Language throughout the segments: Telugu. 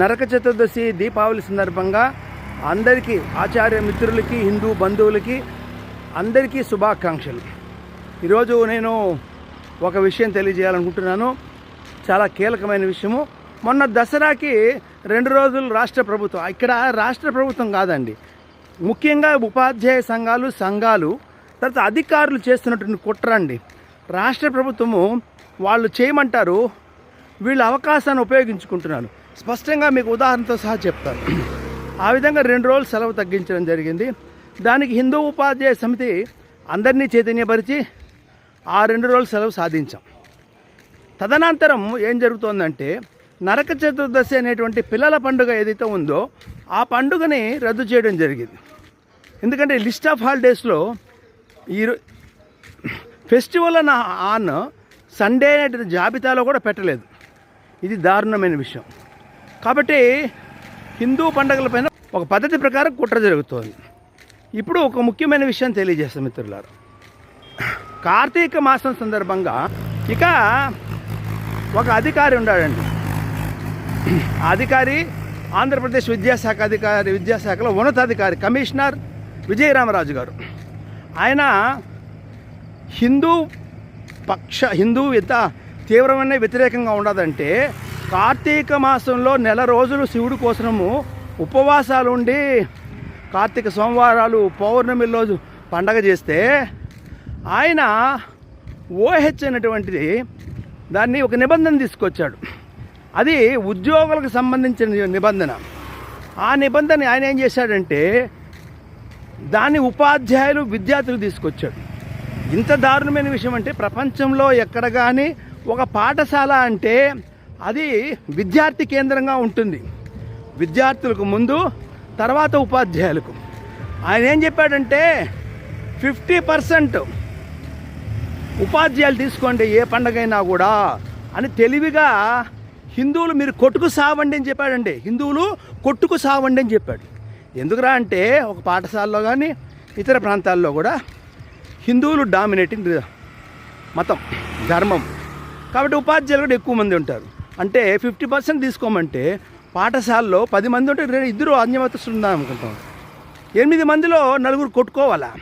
నరక చతుర్దశి దీపావళి సందర్భంగా అందరికీ ఆచార్య మిత్రులకి హిందూ బంధువులకి అందరికీ శుభాకాంక్షలు. ఈరోజు నేను ఒక విషయం తెలియజేయాలనుకుంటున్నాను. చాలా కీలకమైన విషయము. మొన్న దసరాకి రెండు రోజులు రాష్ట్ర ప్రభుత్వం ఇక్కడ రాష్ట్ర ప్రభుత్వం కాదండి ముఖ్యంగా ఉపాధ్యాయ సంఘాలు సంఘాలు తర్వాత అధికారులు చేస్తున్నటువంటి కుట్ర అండి. రాష్ట్ర ప్రభుత్వము వాళ్ళు చేయమంటారు వీళ్ళ అవకాశాన్ని ఉపయోగించుకుంటున్నారు. స్పష్టంగా మీకు ఉదాహరణతో సహా చెప్తాను. ఆ విధంగా రెండు రోజులు సెలవు తగ్గించడం జరిగింది. దానికి హిందూ ఉపాధ్యాయ సమితి అందరినీ చైతన్యపరిచి ఆ రెండు రోజులు సెలవు సాధించాం. తదనంతరం ఏం జరుగుతోందంటే నరక చతుర్దశి అనేటువంటి పిల్లల పండుగ ఏదైతే ఉందో ఆ పండుగని రద్దు చేయడం జరిగింది. ఎందుకంటే లిస్ట్ ఆఫ్ హాలిడేస్లో ఈ ఫెస్టివల్ అన్న ఆన్ సండే అనే జాబితాలో కూడా పెట్టలేదు. ఇది దారుణమైన విషయం. కాబట్టి హిందూ పండుగలపైన ఒక పద్ధతి ప్రకారం కుట్ర జరుగుతోంది. ఇప్పుడు ఒక ముఖ్యమైన విషయం తెలియజేస్తాం మిత్రులారు. కార్తీక మాసం సందర్భంగా ఇక ఒక అధికారి ఉన్నాడండి. ఆ అధికారి ఆంధ్రప్రదేశ్ విద్యాశాఖ అధికారి విద్యాశాఖలో ఉన్నతాధికారి కమిషనర్ విజయరామరాజు గారు. ఆయన హిందూ పక్ష హిందూ విత తీవ్రమైన వ్యతిరేకంగా ఉండదంటే కార్తీక మాసంలో నెల రోజులు శివుడి కోసము ఉపవాసాలు ఉండి కార్తీక సోమవారాలు పౌర్ణమి రోజు పండగ చేస్తే ఆయన ఓహెచ్ అనేటువంటిది దాన్ని ఒక నిబంధన తీసుకొచ్చాడు. అది ఉద్యోగులకు సంబంధించిన నిబంధన. ఆ నిబంధన ఆయన ఏం చేశాడంటే దాన్ని ఉపాధ్యాయులు విద్యార్థులు తీసుకొచ్చాడు ఇంత దారుణమైన విషయం అంటే ప్రపంచంలో ఎక్కడ కానీ ఒక పాఠశాల అంటే అది విద్యార్థి కేంద్రంగా ఉంటుంది. విద్యార్థులకు ముందు తర్వాత ఉపాధ్యాయులకు. ఆయన ఏం చెప్పాడంటే ఫిఫ్టీ పర్సెంట్ ఉపాధ్యాయులు తీసుకోండి ఏ పండగైనా కూడా అని తెలివిగా హిందువులు మీరు కొట్టుకు సావండి అని చెప్పాడండి. హిందువులు కొట్టుకు సావండి అని చెప్పాడు. ఎందుకురా అంటే ఒక పాఠశాలలో కానీ ఇతర ప్రాంతాల్లో కూడా హిందువులు డామినేటింగ్ మతం ధర్మం. కాబట్టి ఉపాధ్యాయులు కూడా ఎక్కువ మంది ఉంటారు. అంటే ఫిఫ్టీ పర్సెంట్ తీసుకోమంటే పాఠశాలలో పది మంది ఉంటే రెండు ఇద్దరు అన్యమతస్తులు ఉందా అనుకుంటాం. ఎనిమిది మందిలో నలుగురు కొట్టుకోవాలా?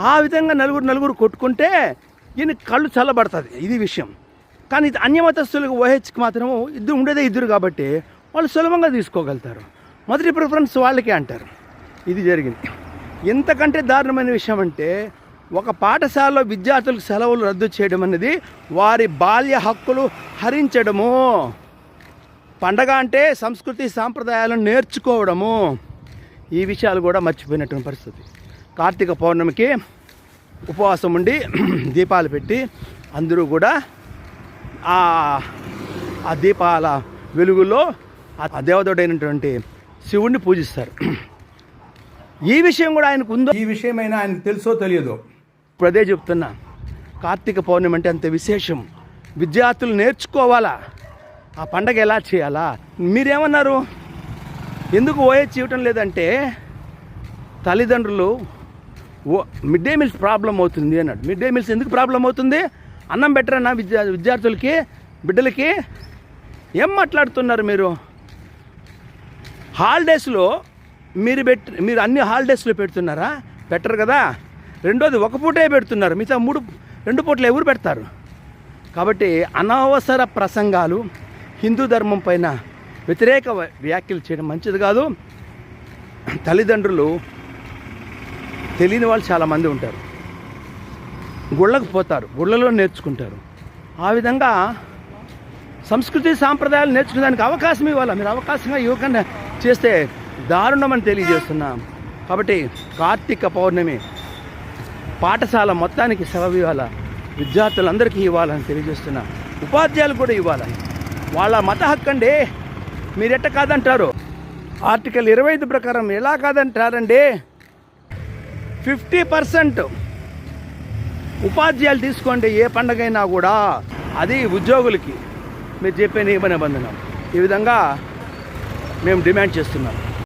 ఆ విధంగా నలుగురు నలుగురు కొట్టుకుంటే ఈయన కళ్ళు చల్లబడుతుంది. ఇది విషయం. కానీ ఇది అన్యమతస్తులకు ఓహెచ్కి మాత్రం ఇద్దరు ఉండేదే ఇద్దరు కాబట్టి వాళ్ళు సులభంగా తీసుకోగలుగుతారు. మొదటి ప్రిఫరెన్స్ వాళ్ళకే అంటారు. ఇది జరిగింది. ఎంతకంటే దారుణమైన విషయం అంటే ఒక పాఠశాలలో విద్యార్థులకు సెలవులు రద్దు చేయడం అనేది వారి బాల్య హక్కులు హరించడము. పండగ అంటే సంస్కృతి సాంప్రదాయాలను నేర్చుకోవడము. ఈ విషయాలు కూడా మర్చిపోయినటువంటి పరిస్థితి. కార్తీక పౌర్ణమికి ఉపవాసం ఉండి దీపాలు పెట్టి అందరూ కూడా ఆ ఆ దీపాల వెలుగులో ఆ దేవతడైనటువంటి శివుణ్ణి పూజిస్తారు. ఈ విషయం కూడా ఆయనకు ఉందో? ఈ విషయమైనా ఆయనకు తెలుసో తెలియదో? ఇప్పుడు అదే చెప్తున్నా. కార్తీక పౌర్ణమి అంటే అంత విశేషం. విద్యార్థులు నేర్చుకోవాలా? ఆ పండగ ఎలా చేయాలా? మీరేమన్నారు? ఎందుకు ఓఏ ఇవ్వటం లేదంటే తల్లిదండ్రులు ఓ మిడ్ డే మీల్స్ ప్రాబ్లం అవుతుంది అన్నాడు. మిడ్ డే మీల్స్ ఎందుకు ప్రాబ్లం అవుతుంది? అన్నం పెట్టరన్నా విద్యా విద్యార్థులకి బిడ్డలకి? ఏం మాట్లాడుతున్నారు మీరు? హాలిడేస్లో మీరు పెట్ మీరు అన్ని హాలిడేస్లో పెడుతున్నారా? బెటర్ కదా? రెండోది ఒక పూటే పెడుతున్నారు. మిగతా మూడు రెండు పూటలు ఎవరు పెడతారు? కాబట్టి అనవసర ప్రసంగాలు హిందూ ధర్మం పైన వ్యతిరేక వ్యాఖ్యలు చేయడం మంచిది కాదు. తల్లిదండ్రులు తెలియని వాళ్ళు చాలామంది ఉంటారు. గుళ్ళకు పోతారు గుళ్ళలో నేర్చుకుంటారు. ఆ విధంగా సంస్కృతి సాంప్రదాయాలు నేర్చుకునేదానికి అవకాశం ఇవ్వాలి? మీరు అవకాశంగా ఇవ్వకుండా చేస్తే దారుణమని తెలియజేస్తున్నాం. కాబట్టి కార్తీక పౌర్ణమి పాఠశాల మొత్తానికి సెలవు ఇవ్వాలా విద్యార్థులందరికీ ఇవ్వాలని తెలియజేస్తున్నా. ఉపాధ్యాయులు కూడా ఇవ్వాలని. వాళ్ళ మత హక్కు అండి. కాదంటారు? ఆర్టికల్ ఇరవై ఐదు ప్రకారం ఎలా కాదంటారండి? ఫిఫ్టీ పర్సెంట్ ఉపాధ్యాయులు తీసుకోండి ఏ పండగైనా కూడా. అది ఉద్యోగులకి. మీరు చెప్పే నియమ నిబంధన. ఈ విధంగా మేము డిమాండ్ చేస్తున్నాం.